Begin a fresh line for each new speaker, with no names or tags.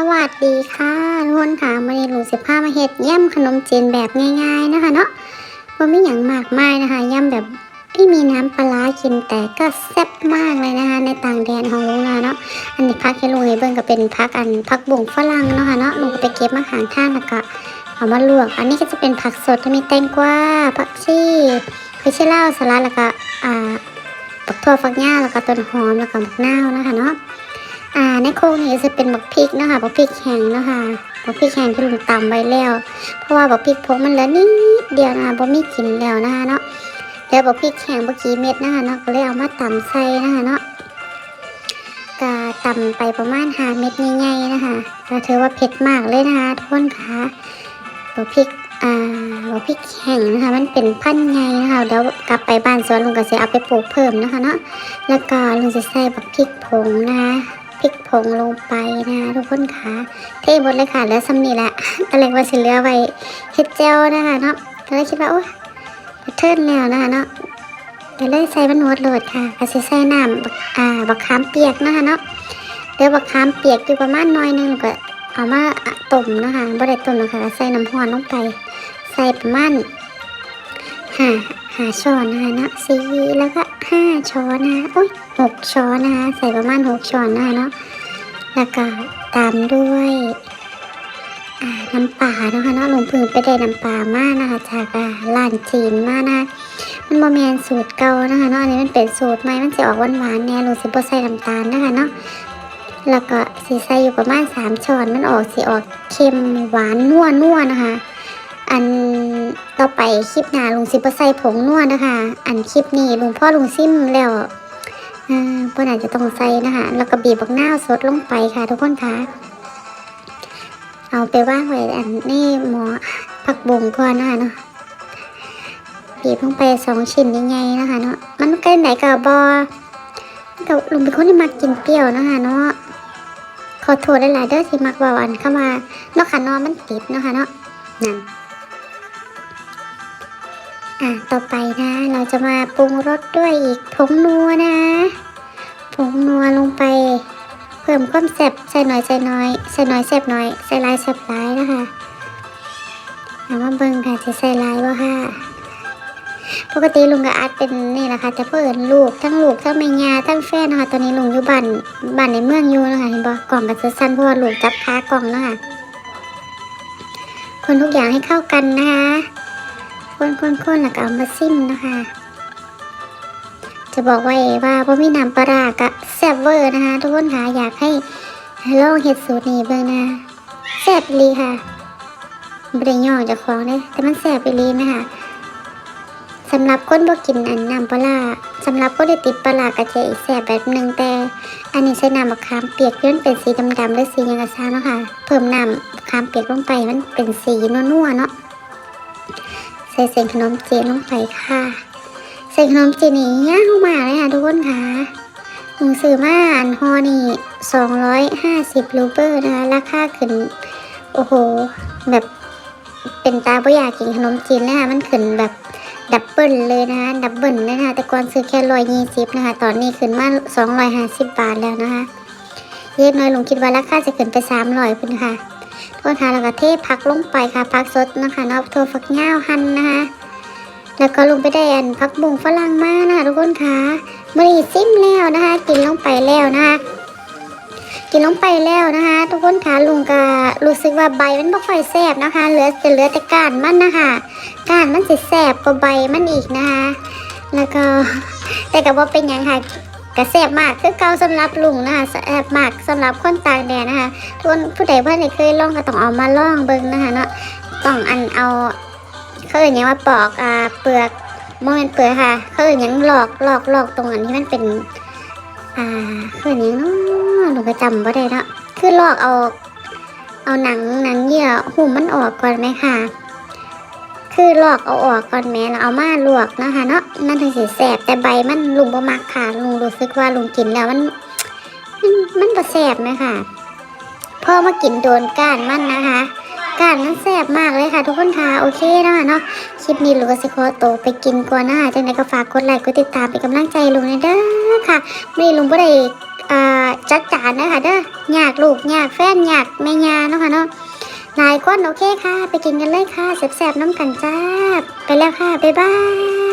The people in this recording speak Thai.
สวัสดีค่ะทุกคนค่ะวันนี้ลุงสิบห้ามาเฮ็ดย่ำขนมจีนแบบง่าย ๆนะคะเนาะว่าไม่อย่างมากมายนะคะย่ำแบบไม่มีน้ำปลาร้กินแต่ก็แซ่บมากเลยนะคะ ในต่างแดนของลุงนะเนาะอันนี้พักให้ลุงให้เบิ่งก็เป็นพักอันพักบุ่งฝรั่งเนาะค่ะเนาะลุงก็ไปเก็บมาขางข้างแล้วก็เอามาลวก อันนี้ก็จะเป็นผักสดที่มีแตงกวาผักชีผักชีลาสลัดแล้วก็อ่าปักถั่วฝักยาแล้วก็ต้นหอมแล้วก็มะนาวนะคะเนาะ ในโครงนี่จะเป็นบักพริกนะคะบักพริกแห้งนะคะบักพริกแห้งที่ลุงตำไว้แล้ว เพราะว่าบักพริกพกมันเหลือนิดเดียวนะคะบ่มีกลิ่นแล้วนะคะเนาะแล้วบักพริกแห้งบักกี่เม็ดนะคะเนาะก็เลยเอามาตำใส่นะคะเนาะกาตำไปประมาณหาเม็ดใหญ่ๆนะคะก็ถือว่าเผ็ดมากเลยนะคะทุกคนคะบักพริกอ่าบักพริกแห้งนะคะมันเป็นพันธุ์ใหญ่นะคะเดี๋ยวกลับไปบ้านสวนลุงก็จะเอาไปปลูกเพิ่มนะคะเนาะแล้วก็ลุงจะใส่บักพริกผงนะคะ พริกผงลงไปนะทุกคนค่ะเทหมดเลยค่ะแล้วซ้ำนี่แหละตอนแรกว่าสิเหลือไว้เฮ็ดเจลนะคะเนาะก็เลยคิดว่าโอ้ยเทิร์นแล้วนะคะเนาะก็เลยใส่มันหมดโหลดค่ะก็สิใส่น้ำบักอ่าบักขามเปียกนะคะเนาะเดี๋ยวบักขามเปียกอยู่ประมาณน้อยนึงก็เอามาต้มนะคะบ่ได้ต้มนะคะใส่น้ำร้อนลงไป ใส่ประมาณห้าห้าช้อนนะคะเนาะสี่แล้วก็ห้าช้อนนะคะโอ้ย หกช้อนนะคะ ใส่ประมาณหกช้อนนะคะเนาะแล้วก็ตามด้วยน้ำปลาเนาะคะเนาะลงพึ่งไปได้น้ำปลามากนะคะ จากอ่าร้านจีนมากนะคะมันโมเมนสูตรเก่านะคะเนาะอันนี้มันเป็นสูตรใหม่มันจะออกหวานๆแน่ลุงสิบ่ใส่น้ำตาลนะคะเนาะแล้วก็สีใส่อยู่ประมาณสามช้อนมันออกสีออกเค็มหวานนัวนัวนะคะ อันต่อไปคลิปหน้าลุงสิบ่ใส่ผงนัวนะคะ อันคลิปนี้ลุงพ่อลุงซิมแล้ว พื่อนอาจจะต้องใส่นะคะ แล้วก็บีบบักหน้าสดลงไปค่ะ ทุกคนคะเอาไปว่างไว้อันนี้หมอผักบุ้งก่อนนะคะเนาะบีบลงไปสองชิ้นยังไงนะคะเนาะมันใกล้ไหนกับบอกับลุงเป็นคนที่มักกินเปรี้ยวนะคะเนาะขอโทษหลายๆเด้อที่มักบาอันเข้ามาเนาะค่ะเนาะมันติดเนาะค่ะเนาะนั่นอะต่อไปนะ เราจะมาปรุงรสด้วยอีกผงนัวนะ ผงนัวลงไป เพิ่มความแซ่บใส่หน่อยใส่น้อยใส่น้อยแซ่บน้อยใส่ลายแซ่บลายนะคะเอามาเบิ่งค่ะจะใส่ลายบ่ค่ะปกติลุงกับอาร์ตเป็นนี่นะคะจะเพิ่อนลูกทั้งลูกทั้งแม่ยาทั้งแฟนนะคะตอนนี้ลุงอยู่บ้านบ้านในเมืองอยู่นะคะเห็นบ่กล่องกับสั้นเพราะว่าลูกจับขากล่องนะคะคนทุกอย่างให้เข้ากันนะคะคนๆๆแล้วก็เอามาซิมนะคะ จะบอกไว้ว่าพ่มีน้ำปลาร้ากะแซ่บเวอร์นะคะทุกคนค่ะอยากให้ลองเฮ็ดสูตรนี้เบิ่งนะแซ่บลีค่ะบริย่อจากของเลยแต่มันแซ่บอีหลีนะคะสำหรับคนบ่กินอันน้ำปลาสำหรับคนที่ติดปลาร้ากะจะอีกแซ่บแบบหนึ่งแต่ อันนี้ใช้น้ำมะขามเปียกที่นเป็นสีดำๆหรือสียังกะซ่าเนาะค่ะ เพิ่มน้ำมะขามเปียกลงไปมันเป็นสีนัวๆเนาะใส่เส้นขนมเจีนลงไปค่ะ ใส่ขนมจีนนี่ยากมากเลยค่ะทุกคนค่ะหนังสือมาอันฮอนี่สองร้อยห้าสิบรูเบอร์นะคะ ราคาขึ้น โอ้โห แบบเป็นตาบ่อยากกินขนมจีนเลยค่ะ มันขึ้นแบบดับเบิลเลยนะคะดับเบิลเลยนะคะ แต่ก่อนซื้อแค่ร้อยยี่สิบนะคะ ตอนนี้ขึ้นมาสองร้อยห้าสิบบาทแล้วนะคะ เย็นน้อยลงคิดว่าราคาจะขึ้นไปสามร้อยเป็นค่ะทุกคนค่ะแล้วก็เทผักลงไปค่ะผักสดนะคะนอกถั่วฝักยาหั่นนะคะ แล้วก็ลงไปได้อันพักบุงฝรั่งมากนะคะทุกคนค่ะมะรีซิมแล้วนะคะ กินลงไปแล้วนะคะ กินลงไปแล้วนะคะ ทุกคนค่ะลุงก็รู้สึกว่าใบมันไม่ค่อยแซบนะคะ เหลือจะเหลือแต่ก้านมันนะคะก้านมันจะแซบกว่าใบมันอีกนะคะ แล้วก็แต่ก็ว่าเป็นยังค่ะกระแซบมากคือเกาสำหรับลุงนะคะแซบมากสำหรับคนต่างแดนนะคะทุกคนผู้ใดเพื่อนเคยลองก็ต้องเอามาลองเบิ่งนะคะเนาะต้องอันเอา เขาเอ่ยยังว่าปอกอ่าเปลือกโมเมนเปลือกค่ะ เขาเอ่ยยังหลอกหลอกหลอกตรงอันที่มันเป็น อ่าเขาเอ่ยยังเนาะหนูก็จำไม่ได้เนาะคือหลอกเอาเอาหนังหนังเยื่อหุ้มมันออกก่อนไหมค่ะ คือหลอกเอาออกก่อนแม่แล้วเอามาลวกนะคะเนาะนั่นถึงสีแสบแต่ใบมันลุงบ่มักค่ะลุงรู้สึกว่าลุงกินแล้วมัน มันมันบ่แสบไหมค่ะพ่อมากินโดนก้านมันนะคะ การมันแซ่บมากเลยค่ะ ทุกคนค่ะโอเคนะคะเนาะคลิปนี้ลูกก็สิขอโตวไปกินก่อนนะคะจังไดก็ฝากกดไลค์กดติดตามเป็นกำลังใจลุงนะเด้อค่ะไม่ลุงบ่ได้จัดจานเลยค่ะเด้ออยากลูกอยากแฟนอยากแม่ยาเนาะค่ะเนาะนายก้นโอเคค่ะ ไปกินกันเลยค่ะแซ่บๆน้ำกันจ้า ไปแล้วค่ะ บ๊ายบาย